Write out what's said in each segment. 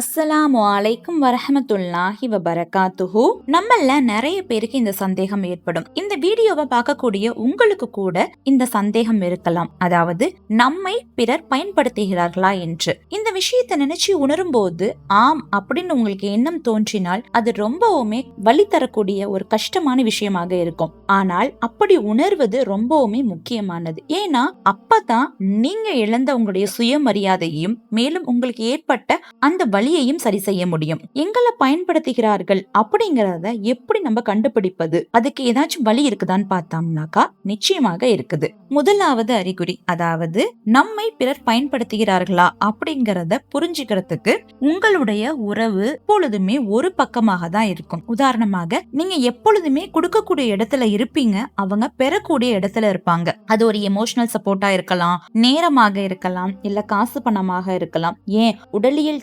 அஸ்ஸலாமு அலைக்கும் வரஹமத்துல்லாஹி வபரகாத்துஹு. நம்மள நிறைய பேருக்கு இந்த சந்தேகம் ஏற்படும். இந்த வீடியோவை பார்க்கக்கூடிய உங்களுக்கு கூட இந்த சந்தேகம் இருக்கலாம். அதாவது நம்மை பிறர் பயன்படுத்துகிறார்களா என்று. இந்த விஷயத்தை நினைச்சு உணரும் போது ஆம் அப்படின்னு உங்களுக்கு எண்ணம் தோன்றினால் அது ரொம்பவுமே வழி தரக்கூடிய ஒரு கஷ்டமான விஷயமாக இருக்கும். ஆனால் அப்படி உணர்வது ரொம்பவுமே முக்கியமானது. ஏன்னா அப்பதான் நீங்க இழந்த உங்களுடைய சுயமரியாதையும் மேலும் உங்களுக்கு ஏற்பட்ட அந்த வழியையும் சரி செய்ய முடியும். எங்களை பயன்படுத்துகிறார்கள் அப்படிங்கறத எப்படி நம்ம கண்டுபிடிப்பது? அதுக்கு ஏதாச்சும் வழி இருக்குதான்னு பார்த்தோம்னாக்கா நிச்சயமாக இருக்குது. முதலாவது அறிகுறி அதாவது நம்மை பிறர் பயன்படுத்துகிறார்களா அப்படிங்கறத புரிஞ்சுக்கிறதுக்கு உங்களுடைய உறவு எப்பொழுதுமே ஒரு பக்கமாக தான் இருக்கும். உதாரணமாக நீங்க எப்பொழுதுமே கொடுக்கக்கூடிய இடத்துல இருப்பீங்க அவங்க பெறக்கூடிய இடத்துல இருப்பாங்க. அது ஒரு எமோஷனல் சப்போர்ட்டா இருக்கலாம் நேரமாக இருக்கலாம் இல்ல காசு பணமாக இருக்கலாம். ஏன்? உடலியல்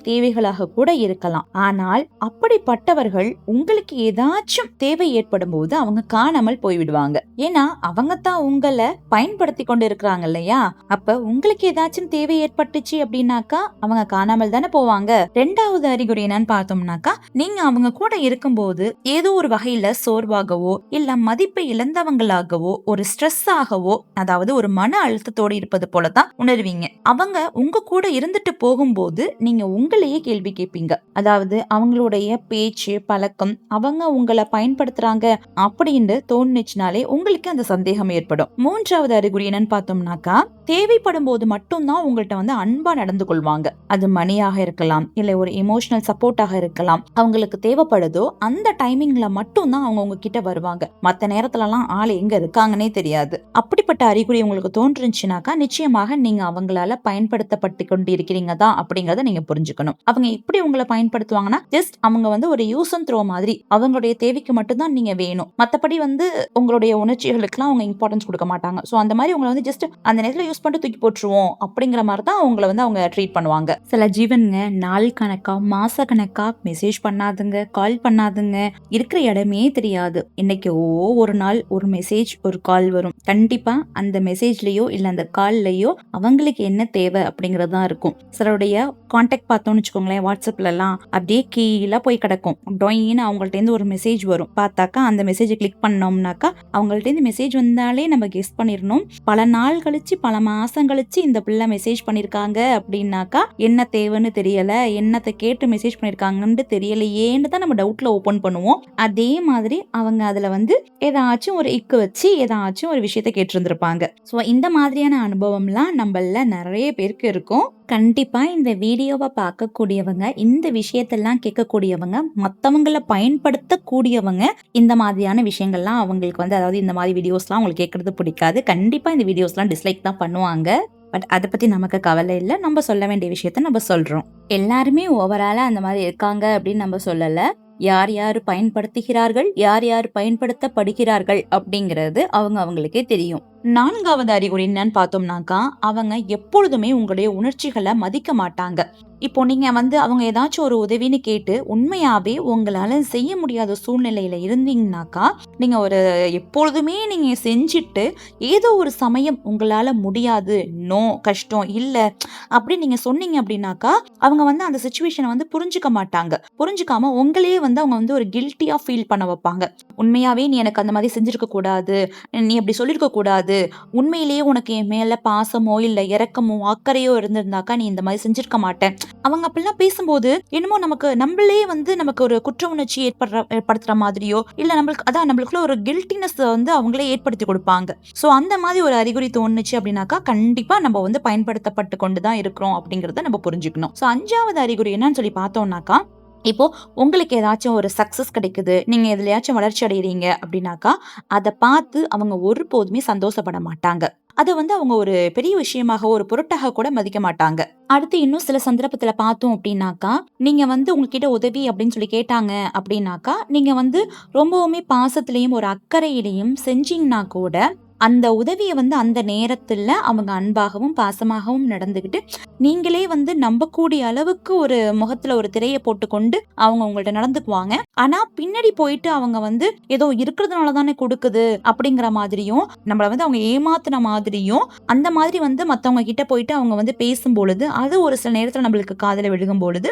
தேவைகளாக கூட இருக்கலாம். ஆனால் அப்படிப்பட்டவர்கள் உங்களுக்கு ஏதாச்சும் தேவை ஏற்படும் போது அவங்க காணாமல் போய்விடுவாங்க. ஏன்னா அவங்க தான் உங்களை பயன்படுத்தி கொண்டு இருக்கிறாங்க இல்லையா? அப்ப உங்களுக்கு ஏதாச்சும் தேவை ஏற்பட்டுச்சு அப்படின்னாக்கா அவங்க காணாமல் தானே போவாங்க. ரெண்டாவது அறிகுறி என்னன்னு பார்த்தோம்னாக்கா நீங்க அவங்க கூட இருக்கும்போது ஏதோ ஒரு வகையில சோர்வாகவோ இல்ல மதிப்பை இழந்தவங்களாகவோ ஒரு ஸ்ட்ரெஸ் ஆகவோ அதாவது ஒரு மன அழுத்தத்தோடு இருப்பது போலதான் உணர்வீங்க. அவங்க உங்க கூட இருந்துட்டு போகும்போது நீங்க உங்களையே கேள்வி கேள்வி கேட்பீங்க அதாவது அவங்களுடைய பேச்சு பழக்கம் அவங்க உங்களை பயன்படுத்துறாங்க அப்படின்னு தோணுச்சுனாலே உங்களுக்கு அந்த சந்தேகம் ஏற்படும். மூன்றாவது அறிகுறி என்னன்னு பார்த்தோம்னாக்கா தேவைப்படும் போது மட்டும்தான் உங்கள்கிட்ட வந்து அன்பா நடந்து கொள்வாங்க. அது மணியாக இருக்கலாம் இல்ல ஒரு எமோஷனல் சப்போர்ட்டாக இருக்கலாம் அவங்களுக்கு தேவைப்படுதோ அந்த டைமிங்ல மட்டும்தான் அவங்க உங்ககிட்ட வருவாங்க. மத்த நேரத்துலலாம் ஆள் எங்க இருக்காங்கன்னே தெரியாது. அப்படிப்பட்ட அறிகுறி உங்களுக்கு தோன்றுச்சுனாக்கா நிச்சயமாக நீங்க அவங்களால பயன்படுத்தப்பட்டு கொண்டு இருக்கிறீங்க தான் அப்படிங்கறத நீங்க புரிஞ்சுக்கணும். அவங்க எப்படி உங்களை பயன்படுத்துவாங்கன்னா ஜஸ்ட் அவங்க வந்து ஒரு யூஸ் அண்ட் த்ரோ மாதிரி. அவங்களுடைய தேவைக்கு மட்டும்தான் நீங்க வேணும். மற்றபடி வந்து உங்களுடைய உணர்ச்சிகளுக்குலாம் அவங்க இம்பார்ட்டன்ஸ் கொடுக்க மாட்டாங்க. ஸோ அந்த மாதிரி உங்களை வந்து ஜஸ்ட் அந்த நேரத்தில் யூஸ் பண்ணிட்டு தூக்கி போட்டுருவோம் அப்படிங்கிற மாதிரி தான் அவங்கள வந்து அவங்க ட்ரீட் பண்ணுவாங்க. சில ஜீவனுங்க நாள் கணக்கா மாச கணக்கா மெசேஜ் பண்ணாதுங்க கால் பண்ணாதுங்க. இருக்கிற இடமே தெரியாது. இன்னைக்கு ஓ ஒரு நாள் ஒரு மெசேஜ் ஒரு கால் வரும். கண்டிப்பா அந்த மெசேஜ்லயோ இல்ல அந்த கால்லயோ அவங்களுக்கு என்ன தேவை அப்படிங்கறது தான் இருக்கும். சிலருடைய கான்டாக்ட் பார்த்தோம்னு வச்சுக்கோங்களேன் வாட்ஸ்அப்லலாம் அப்படியே கீழே போய் கிடக்கும். டொயின்னு அவங்கள்ட்டேருந்து ஒரு மெசேஜ் வரும். பார்த்தாக்கா அந்த மெசேஜை கிளிக் பண்ணோம்னாக்கா அவங்கள்ட்டேருந்து மெசேஜ் வந்தாலே நம்ம கெஸ் பண்ணிடணும் பல நாள் கழிச்சு பல மாதம் கழிச்சு இந்த பிள்ளை மெசேஜ் பண்ணியிருக்காங்க அப்படின்னாக்கா என்ன தேவைன்னு தெரியல என்னத்தை கேட்டு மெசேஜ் பண்ணியிருக்காங்கன்னு தெரியலையேன்னு தான் நம்ம டவுட்டில் ஓப்பன் பண்ணுவோம். அதே மாதிரி அவங்க அதில் வந்து ஏதாச்சும் ஒரு இக்கு வச்சு ஏதாச்சும் ஒரு விஷயத்த கேட்டிருந்திருப்பாங்க. ஸோ இந்த மாதிரியான அனுபவம்லாம் நம்மள நிறைய பேருக்கு இருக்கும். கண்டிப்பாக இந்த வீடியோவை பார்க்கக்கூடியவங்க இந்த விஷயத்தெல்லாம் கேட்கக்கூடியவங்க மற்றவங்களை பயன்படுத்தக்கூடியவங்க இந்த மாதிரியான விஷயங்கள்லாம் அவங்களுக்கு வந்து அதாவது இந்த மாதிரி வீடியோஸ்லாம் அவங்களுக்கு கேட்கறது பிடிக்காது. கண்டிப்பாக இந்த வீடியோஸ்லாம் டிஸ்லைக் தான் பண்ணுவாங்க. பட் அதை பற்றி நமக்கு கவலை இல்லை. நம்ம சொல்ல வேண்டிய விஷயத்த நம்ம சொல்கிறோம் எல்லாருமே ஓவராலாக அந்த மாதிரி இருக்காங்க அப்படின்னு நம்ம சொல்லலை. யார் யார் பயன்படுத்துகிறார்கள் யார் யார் பயன்படுத்தப்படுகிறார்கள் அப்படிங்கிறது அவங்க அவங்களுக்கே தெரியும். நான்காவது அறிகுறி என்னன்னு பார்த்தோம்னாக்கா அவங்க எப்பொழுதுமே உங்களுடைய உணர்ச்சிகளை மதிக்க மாட்டாங்க. இப்போ நீங்க வந்து அவங்க ஏதாச்சும் ஒரு உதவின்னு கேட்டு உண்மையாவே உங்களால செய்ய முடியாத சூழ்நிலையில இருந்தீங்கன்னாக்கா நீங்க ஒரு எப்பொழுதுமே நீங்க செஞ்சுட்டு ஏதோ ஒரு சமயம் உங்களால முடியாது நோ கஷ்டம் இல்ல அப்படி நீங்க சொன்னீங்க அப்படின்னாக்கா அவங்க வந்து அந்த சுச்சுவேஷனை வந்து புரிஞ்சுக்க மாட்டாங்க. புரிஞ்சுக்காம உங்களையே வந்து அவங்க வந்து ஒரு கில்ட்டியா ஃபீல் பண்ண வைப்பாங்க. உண்மையாவே நீ எனக்கு அந்த மாதிரி செஞ்சிருக்க கூடாது நீ அப்படி சொல்லியிருக்க கூடாது உண்மையிலேயே உனக்கு என் மேல பாசமோ இல்ல இறக்கமோ அக்கறையோ இருந்திருந்தாக்கா நீ இந்த மாதிரி செஞ்சிருக்க மாட்டேன். அவங்க அப்படிலாம் பேசும்போது என்னமோ நமக்கு நம்மளே வந்து நமக்கு ஒரு குற்ற உணர்ச்சி ஏற்படுற ஏற்படுத்துற மாதிரியோ இல்ல நம்மளுக்கு அதான் நம்மளுக்குள்ள ஒரு கில்ட்டினஸ் வந்து அவங்களே ஏற்படுத்தி கொடுப்பாங்க. சோ அந்த மாதிரி ஒரு அறிகுறி தோணுச்சு அப்படின்னாக்கா கண்டிப்பா நம்ம வந்து பயன்படுத்தப்பட்டு கொண்டு தான் இருக்கிறோம் அப்படிங்கறத நம்ம புரிஞ்சுக்கணும். சோ அஞ்சாவது அறிகுறி என்னன்னு சொல்லி பார்த்தோம்னாக்கா இப்போ உங்களுக்கு ஏதாச்சும் ஒரு சக்சஸ் கிடைக்குது நீங்க எதுலயாச்சும் வளர்ச்சி அடைகிறீங்க அப்படின்னாக்கா அதை பார்த்து அவங்க ஒருபோதுமே சந்தோஷப்பட மாட்டாங்க. அதை வந்து அவங்க ஒரு பெரிய விஷயமாக ஒரு பொருட்டாக கூட மதிக்க மாட்டாங்க. அடுத்து இன்னும் சில சந்தர்ப்பத்துல பார்த்தோம் அப்படின்னாக்கா நீங்க வந்து உங்ககிட்ட உதவி அப்படின்னு சொல்லி கேட்டாங்க அப்படின்னாக்கா நீங்க வந்து ரொம்பவுமே பாசத்திலையும் ஒரு அக்கறையிலையும் செஞ்சீங்கன்னா கூட அந்த உதவியை வந்து அந்த நேரத்தில் அவங்க அன்பாகவும் பாசமாகவும் நடந்துக்கிட்டு நீங்களே வந்து நம்பக்கூடிய அளவுக்கு ஒரு முகத்துல ஒரு திரையை போட்டுக்கொண்டு அவங்க உங்கள்ட்ட நடந்துக்குவாங்க. ஆனா பின்னாடி போயிட்டு அவங்க வந்து ஏதோ இருக்கிறதுனால தானே கொடுக்குது அப்படிங்கிற மாதிரியும் நம்மளை வந்து அவங்க ஏமாத்தின மாதிரியும் அந்த மாதிரி வந்து மற்றவங்க கிட்ட போயிட்டு அவங்க வந்து பேசும் பொழுது அது ஒரு சில நேரத்தில் நம்மளுக்கு காதில் விழுகும் பொழுது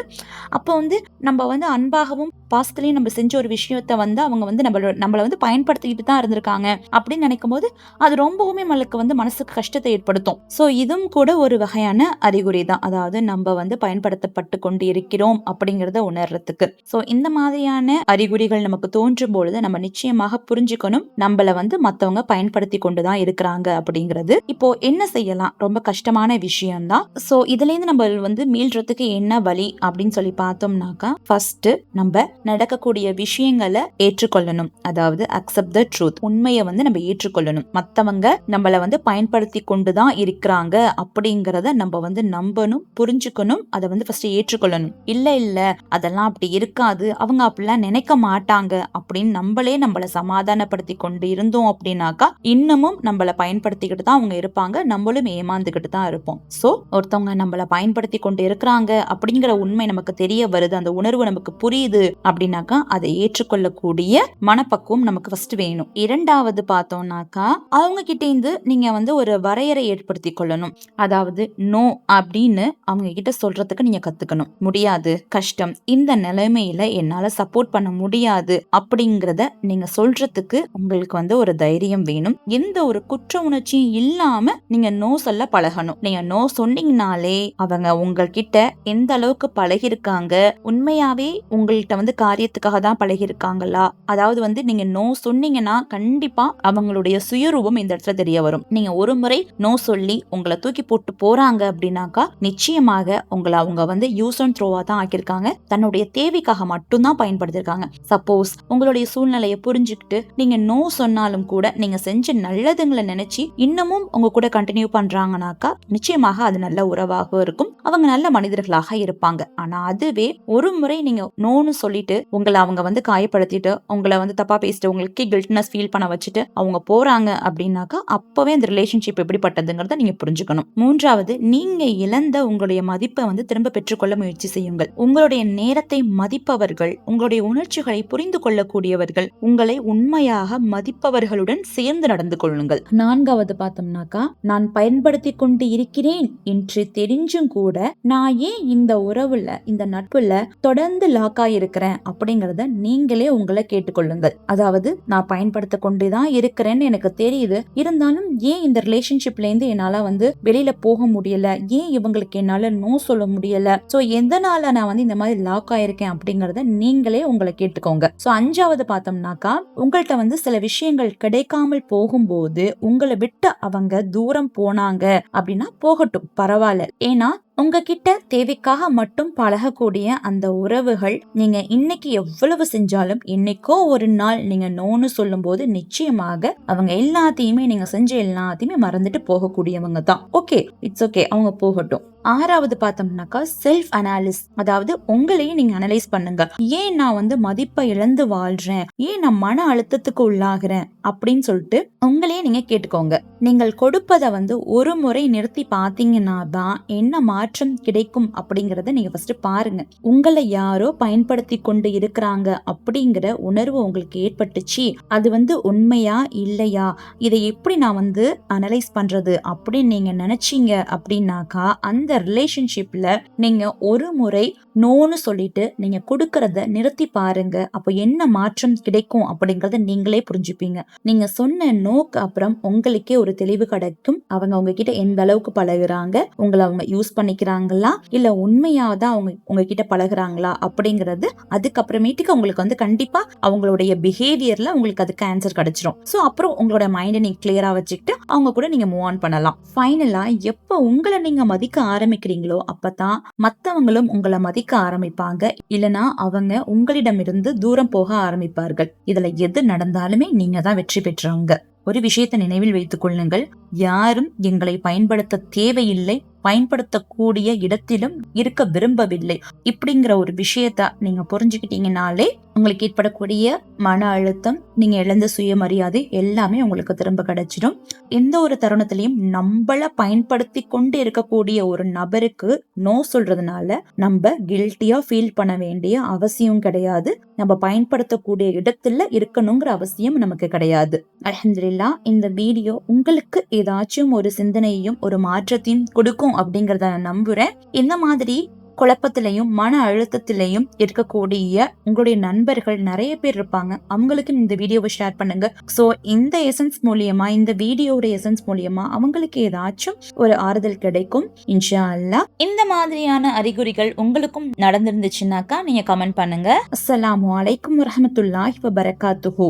அப்போ வந்து நம்ம வந்து அன்பாகவும் பாசத்துலேயும் நம்ம செஞ்ச ஒரு விஷயத்த வந்து அவங்க வந்து நம்மள நம்மளை வந்து பயன்படுத்திக்கிட்டு தான் இருந்திருக்காங்க அப்படின்னு நினைக்கும் போது அது ரொம்பவுமே நம்மளுக்கு வந்து மனசுக்கு கஷ்டத்தை ஏற்படுத்தும். ஸோ இதுவும் கூட ஒரு வகையான அறிகுறி தான். அதாவது நம்ம வந்து பயன்படுத்தப்பட்டு கொண்டு இருக்கிறோம் அப்படிங்கிறத உணர்றதுக்கு. ஸோ இந்த மாதிரியான அறிகுறிகள் நமக்கு தோன்றும் பொழுது நம்ம நிச்சயமாக புரிஞ்சுக்கணும். நம்மள வந்து மற்றவங்க பயன்படுத்தி கொண்டு தான் இருக்கிறாங்க அப்படிங்கிறது. இப்போ என்ன செய்யலாம்? ரொம்ப கஷ்டமான விஷயம்தான் ஸோ இதுலேருந்து நம்ம வந்து மீள்றதுக்கு என்ன வழி அப்படின்னு சொல்லி பார்த்தோம்னாக்கா ஃபர்ஸ்ட் நம்ம நடக்கக்கூடிய விஷயங்களை ஏற்றுக்கொள்ளணும். அதாவது அக்செப்ட் த ட்ரூத் உண்மையை வந்து நம்ம ஏற்றுக்கொள்ளணும். மற்றவங்க நம்மளை வந்து பயன்படுத்தி கொண்டு தான் இருக்கிறாங்க அப்படிங்கிறத நம்ம வந்து நம்பணும் புரிஞ்சுக்கணும் அதை வந்து ஃபர்ஸ்ட் ஏற்றுக்கொள்ளணும். இல்லை இல்லை அதெல்லாம் அப்படி இருக்காது. அவங்க அப்படிலாம் நினைக்க மாட்டாங்க அப்படின்னு நம்மளே நம்மளை சமாதானப்படுத்தி கொண்டு இருந்தோம் அப்படின்னாக்கா இன்னமும் நம்மளை பயன்படுத்திக்கிட்டு தான் அவங்க இருப்பாங்க. நம்மளும் ஏமாந்துக்கிட்டு தான் இருப்போம். ஸோ ஒருத்தவங்க நம்மள பயன்படுத்தி கொண்டு இருக்கிறாங்க அப்படிங்கிற உண்மை நமக்கு தெரிய வருது. அந்த உணர்வு நமக்கு புரியுது அப்படின்னாக்கா அதை ஏற்றுக்கொள்ளக்கூடிய மனப்பக்குவம் நமக்கு ஃபர்ஸ்ட் வேணும். இரண்டாவது பார்த்தோம்னாக்கா அவங்கக்கிட்டேருந்து நீங்கள் வந்து ஒரு வரையறை ஏற்படுத்தி கொள்ளணும் அதாவது நோ அப்படின்னு அவங்க சொல்கிறதுக்கு நீங்கள் கற்றுக்கணும் முடியாது கஷ்டம். இந்த நிலைமையில் என்னால் சப்போர்ட் பண்ண முடியாது அப்படிங்கிறத நீங்கள் சொல்கிறதுக்கு உங்களுக்கு வந்து ஒரு தைரியம் வேணும். எந்த ஒரு குற்ற உணர்ச்சியும் இல்லாமல் நீங்கள் நோ சொல்ல பழகணும். நீங்கள் நோ சொன்னீங்கனாலே அவங்க உங்கள்கிட்ட எந்த அளவுக்கு பழகிருக்காங்க உண்மையாவே உங்கள்கிட்ட வந்து காரியத்துக்காக தான் பழகிருக்காங்களா அதாவது வந்து நீங்க நோ சொன்னீங்கன்னா கண்டிப்பா அவங்களுடைய சுயரூபம் இந்த இடத்துல தெரிய வரும். நீங்க ஒரு முறை நோ சொல்லி உங்களை தூக்கி போட்டு போறாங்க அப்படின்னாக்கா நிச்சயமாக உங்களை அவங்க வந்து யூஸ் அண்ட் த்ரோவா தான் ஆக்கியிருக்காங்க. தன்னுடைய தேவைக்காக மட்டும்தான் பயன்படுத்திருக்காங்க சப்போஸ் உங்களுடைய சூழ்நிலையை புரிஞ்சுக்கிட்டு நீங்க நோ சொன்னாலும் கூட நீங்க செஞ்ச நல்லதுங்களை நினைச்சு இன்னமும் உங்க கூட கண்டினியூ பண்றாங்கனாக்கா நிச்சயமாக அது நல்ல உறவாக இருக்கும். அவங்க நல்ல மனிதர்களாக இருப்பாங்க. ஆனா அதுவே ஒரு முறை நீங்க நோன்னு சொல்லிட்டு உங்களை அவங்க வந்து காயப்படுத்திட்டு உங்களை வந்து தப்பா பேசிட்டு உங்களுக்கு கில்ட்னஸ் ஃபீல் பண்ண வச்சுட்டு அவங்க போறாங்க அப்படின்னாக்கா அப்பவே அந்த ரிலேஷன்ஷிப் எப்படிப்பட்டதுங்கிறத நீங்க புரிஞ்சுக்கணும். மூன்றாவது நீங்க இழந்த உங்களுடைய மதிப்பை வந்து திரும்ப பெற்றுக்கொள்ள முயற்சி செய்யுங்கள். உங்களுடைய நேரத்தை மதிப்பவர்கள் உங்களுடைய உணர்ச்சிகளை புரிந்து கொள்ளக்கூடியவர்கள் உங்களை உண்மையாக மதிப்பவர்களுடன் சேர்ந்து நடந்து கொள்ளுங்கள். நான்காவது பார்த்தோம்னாக்கா நான் பயன்படுத்தி கொண்டு இருக்கிறேன் என்று தெரிஞ்சும் கூட நான் ஏன் இந்த உறவுல இந்த நட்புல தொடர்ந்து லாக் ஆயிருக்கிறேன் அப்படிங்கறத நீங்களே உங்களை கேட்டுக்கொள்ளுங்கள். அதாவது நான் பயன்படுத்த கொண்டுதான் இருக்கிறேன்னு எனக்கு தெரியுது. இருந்தாலும் ஏன் இந்த ரிலேஷன்ஷிப்ல இருந்து என்னால வந்து வெளியில போக முடியல? ஏன் இவங்களுக்கு என்னால நோ சொல்ல முடியல? சோ எதனால நான் வந்து இந்த மாதிரி லாக் ஆயிருக்கேன் அப்படிங்கறத நீங்களே உங்களை கேட்டுக்கோங்க. சோ அஞ்சாவது பார்த்தோம்னாக்கா உங்கள்கிட்ட வந்து சில விஷயங்கள் கிடைக்காமல் போகும்போது உங்களை விட்டு அவங்க தூரம் போனாங்க அப்படின்னா போகட்டும் பரவாயில்ல. ஏன்னா உங்ககிட்ட தேவைக்காக மட்டும் பழகக்கூடிய அந்த உறவுகள் நீங்க இன்னைக்கு எவ்வளவு செஞ்சாலும் என்னைக்கோ ஒரு நாள் நீங்க நோன்னு சொல்லும்போது நிச்சயமாக அவங்க எல்லாத்தையுமே நீங்க செஞ்ச எல்லாத்தையுமே மறந்துட்டு போகக்கூடியவங்க தான். ஓகே இட்ஸ் ஓகே அவங்க போகட்டும். ஆறாவது பார்த்தோம்னாக்கா செல்ஃப் அனாலிஸ் அதாவது உங்களையும் நீங்க அனலைஸ் பண்ணுங்க. ஏன் நான் வந்து மதிப்பை இழந்து வாழ்றேன்? ஏன் நான் மன அழுத்தத்துக்கு உள்ளாகிறேன்? அப்படின்னு சொல்லிட்டு உங்களையே நீங்க கேட்டுக்கோங்க. நீங்கள் கொடுப்பதை வந்து ஒரு முறை நிறுத்தி பார்த்தீங்கன்னா தான் என்ன மாற்றம் கிடைக்கும் அப்படிங்கறத நீங்க ஃபர்ஸ்ட் பாருங்க. உங்களை யாரோ பயன்படுத்தி கொண்டு இருக்கிறாங்க அப்படிங்கிற உணர்வு உங்களுக்கு ஏற்பட்டுச்சு. அது வந்து உண்மையா இல்லையா? இதை எப்படி நான் வந்து அனலைஸ் பண்றது அப்படின்னு நீங்க நினைச்சீங்க அப்படின்னாக்கா அந்த ரிலேஷன்ஷிப்பில் நீங்கள் ஒரு முறை நோன்னு சொல்லிட்டு நீங்க கொடுக்கறத நிறுத்தி பாருங்க. அப்போ என்ன மாற்றம் கிடைக்கும் அப்படிங்கறத நீங்களே புரிஞ்சுப்பீங்க. நீங்க சொன்ன நோக்கு அப்புறம் உங்களுக்கே ஒரு தெளிவு கிடைக்கும். அவங்க உங்ககிட்ட எந்த அளவுக்கு பழகுறாங்க? உங்களை அவங்க யூஸ் பண்ணிக்கிறாங்களா? இல்ல உண்மையா தான் அவங்க உங்ககிட்ட பழகுறாங்களா? அப்படிங்கறது அதுக்கப்புறமேட்டுக்கு உங்களுக்கு வந்து கண்டிப்பா அவங்களுடைய பிஹேவியர்ல உங்களுக்கு அதுக்கு ஆன்சர் கிடைச்சிரும். ஸோ அப்புறம் உங்களோட மைண்டை நீங்க கிளியரா வச்சுக்கிட்டு அவங்க கூட நீங்க மூவ் ஆன் பண்ணலாம். ஃபைனலா எப்போ உங்களை நீங்க மதிக்க ஆரம்பிக்கிறீங்களோ அப்பதான் மத்தவங்களும் உங்களை மதிக்க ஆரம்பிப்பாங்க. இல்லனா அவங்க உங்களிடமிருந்து தூரம் போக ஆரம்பிப்பார்கள். இதுல எது நடந்தாலுமே நீங்க தான் வெற்றி பெற்றவங்க. ஒரு விஷயத்தை நினைவில் வைத்துக் கொள்ளுங்கள். யாரும் எங்களை பயன்படுத்த தேவையில்லை பயன்படுத்தக்கூடிய இடத்திலும் இருக்க விரும்பவில்லை. இப்படிங்கிற ஒரு விஷயத்த நீங்க புரிஞ்சுக்கிட்டீங்கனாலே உங்களுக்கு ஏற்படக்கூடிய மன அழுத்தம் நீங்க இழந்த சுயமரியாதை எல்லாமே உங்களுக்கு திரும்ப கிடைச்சிடும். எந்த ஒரு தருணத்திலையும் நம்மள பயன்படுத்தி கொண்டு இருக்கக்கூடிய ஒரு நபருக்கு நோ சொல்றதுனால நம்ம கில்ட்டியா ஃபீல் பண்ண வேண்டிய அவசியம் கிடையாது. நம்ம பயன்படுத்தக்கூடிய இடத்துல இருக்கணுங்கிற அவசியம் நமக்கு கிடையாது. அலமதுல்லா இந்த வீடியோ உங்களுக்கு ஏதாச்சும் ஒரு சிந்தனையும் ஒரு மாற்றத்தையும் கொடுக்கும் அப்படிங்கறத நான் நம்புறேன். இந்த மாதிரி குழப்பத்திலையும் மன அழுத்தத்திலையும் இருக்கக்கூடிய உங்களுடைய நண்பர்கள் நிறைய பேர் இருப்பாங்க. அவங்களுக்கு இந்த வீடியோவை ஷேர் பண்ணுங்க. ஸோ இந்த எசன்ஸ் மூலியமா இந்த வீடியோட எசன்ஸ் மூலியமா அவங்களுக்கு ஏதாச்சும் ஒரு ஆறுதல் கிடைக்கும் இன்ஷா அல்லா இந்த மாதிரியான அறிகுறிகள் உங்களுக்கும் நடந்திருந்துச்சுன்னாக்கா நீங்க கமெண்ட் பண்ணுங்க. அஸ்ஸலாமு அலைக்கும் வரஹமத்துல்லாஹி வபரகாத்துஹு.